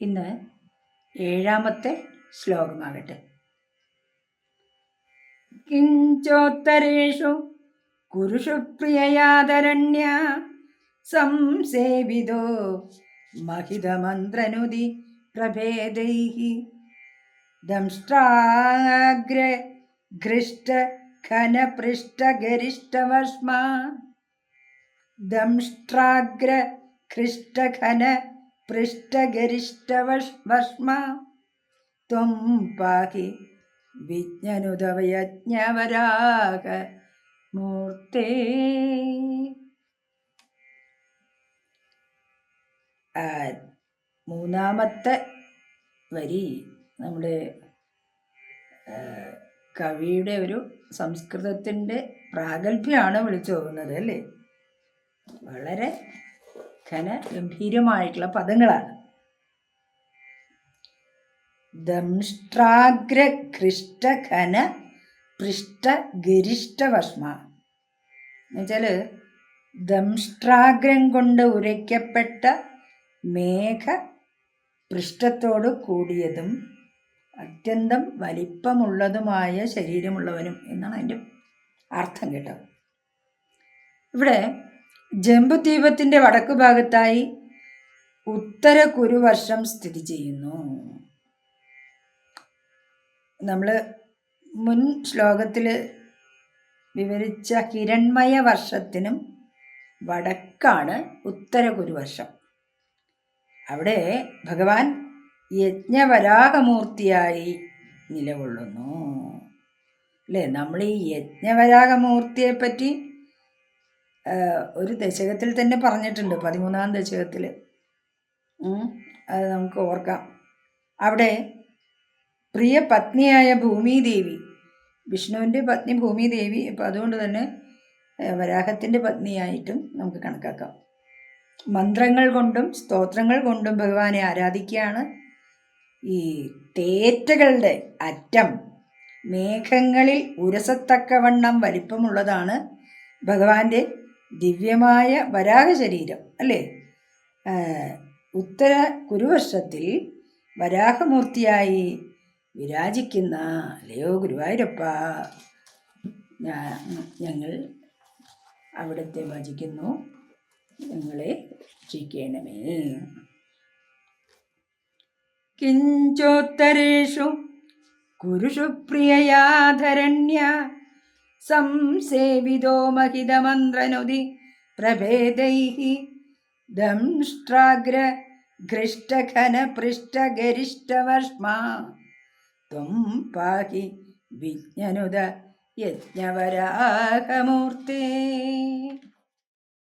ഇന്ന് ഏഴാമത്തെ ശ്ലോകമാകട്ടെ. കിഞ്ചോത്തരേഷു കുരുഷു പ്രിയയാതരണ്യ സംസേവിതോ മഹിതമന്ത്രനുതി പ്രഭേദൈ ദംഷ്ട്രാഗ്ര ഘൃഷ്ട ഘനപൃഷ്ടഗരിഷ്ടവഷ്മ ദംഷ്ട്രാഗ്ര ഘൃഷ്ടഘന പൃഷ്ടഗരിഷ്ടവഷ്മ ത്വം പാഹി വിജ്ഞനുതവയജ്ഞവരാക മൂർത്തേ. മൂന്നാമത്തെ വരി നമ്മുടെ കവിയുടെ ഒരു സംസ്കൃതത്തിന്റെ പ്രാഗൽഭ്യമാണ് വിളിച്ചു പോകുന്നത് അല്ലേ? വളരെ ഘന ഗംഭീരമായിട്ടുള്ള പദങ്ങളാണ്. ദംഷ്ട്രാഗ്രഘൃഷ്ടഘന പൃഷ്ടഗരിഷ്ടവഷ്മ എന്നുവെച്ചാൽ ദംഷ്ട്രാഗ്രം കൊണ്ട് ഉരയ്ക്കപ്പെട്ട മേഘ പൃഷ്ഠത്തോട് കൂടിയതും അത്യന്തം വലിപ്പമുള്ളതുമായ ശരീരമുള്ളവനും എന്നാണ് അതിന്റെ അർത്ഥം കേട്ടോ. ഇവിടെ ജംബുദ്വീപത്തിന്റെ വടക്കു ഭാഗത്തായി ഉത്തര കുരുവർഷം സ്ഥിതി ചെയ്യുന്നു. നമ്മൾ മുൻ ശ്ലോകത്തിൽ വിവരിച്ച ഹിരൺമയ വർഷത്തിനും വടക്കാണ് ഉത്തര കുരുവർഷം അവിടെ ഭഗവാൻ യജ്ഞവരാഹമൂർത്തിയായി നിലകൊള്ളുന്നു. അല്ലേ? നമ്മൾ ഈ യജ്ഞവരാഹമൂർത്തിയെ പറ്റി ആ, ഒരു ദശകത്തിൽ തന്നെ പറഞ്ഞിട്ടുണ്ട്. പതിമൂന്നാം ദശകത്തിൽ അത് നമുക്ക് ഓർക്കാം. അവിടെ പ്രിയ പത്നിയായ ഭൂമിദേവി വിഷ്ണുവിന്റെ പത്നി ഭൂമിദേവി അപ്പം അതുകൊണ്ട് തന്നെ വരാഹത്തിന്റെ പത്നിയായിട്ടും നമുക്ക് കണക്കാക്കാം. മന്ത്രങ്ങൾ കൊണ്ടും സ്തോത്രങ്ങൾ കൊണ്ടും ഭഗവാനെ ആരാധിക്കുകയാണ്. ഈ തേറ്റകളുടെ അറ്റം മേഘങ്ങളിൽ ഉരസത്തക്കവണ്ണം വലിപ്പമുള്ളതാണ് ഭഗവാന്റെ ദിവ്യമായ വരാഹ ശരീരം അല്ലേ ഉത്തര കുരുവർഷത്തിൽ വരാഹമൂർത്തിയായി വിരാജിക്കുന്ന അല്ലയോ ഗുരുവായൂരപ്പ ഞങ്ങൾ അവിടുത്തെ ഭജിക്കുന്നു. ഞങ്ങളെ രക്ഷിക്കണമേ. കിഞ്ചോത്തരേഷു കുരുഷു പ്രിയയാധരണ്യ സംസേവിതോ മഹിതമന്ത്രനുതി പ്രഭേദൈ ദംഷ്ട്രാഗ്ര ഘൃഷ്ടഘന പൃഷ്ടഗരിഷ്ടവർഷ്മാ ത്വം പാഹി വിജ്ഞനുത യജ്ഞവരാഹമൂർത്തേ.